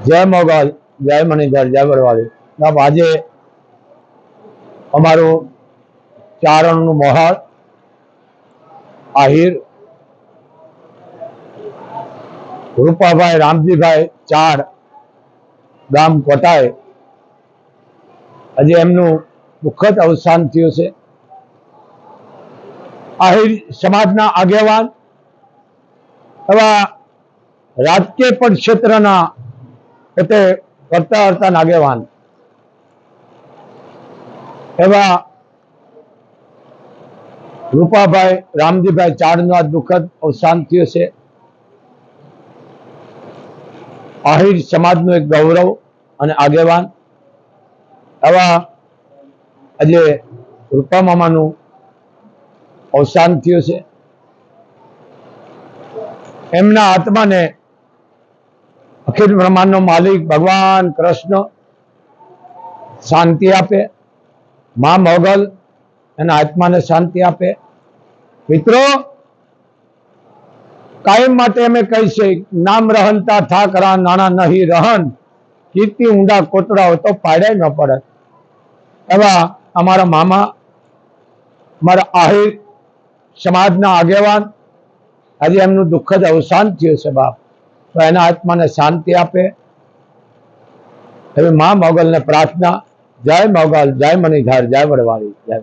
જય મોગલ, જય મણિધર, જય વડવાળી સાહેબ આજે અમારું ચારણનું મોહાળ આહિર, રૂપાભાઈ, રામજીભાઈ ચાર ગામ કોટાએ આજે એમનું દુઃખદ અવસાન થયું છે. આહિર સમાજના આગેવાન એવા રાજકીય પણ ક્ષેત્રના પોતે કરતા હતા નાગેવાન. એવા રૂપાભાઈ, રામજીભાઈ ચારનું આ દુઃખદ અવસાન થયું છે. આહિર સમાજનું એક ગૌરવ અને આગેવાન. એવા આજે રૂપા મામાનું અવસાન થયું છે. એમના આત્માને અખિલ બ્રહ્માંડનો માલિક ભગવાન કૃષ્ણ શાંતિ આપે, મા મોગલ એના આત્માને શાંતિ આપે. મિત્રો, કાયમ માટે અમે કહીશે નામ રહનતા ઠાકરા નાણા નહીં રહન. કીર્તિ ઊંડા કોતરાઓ તો પાડ્યા ન પડે. એવા અમારા મામા, અમારા આહિર સમાજના આગેવાન. આજે એમનું દુઃખદ અવસાન થયું છે બાપ. તો એના આત્માને શાંતિ આપે. હવે મા મોગલને પ્રાર્થના, જય મોગલ, જય મણિધર, જય વડવાળી, જય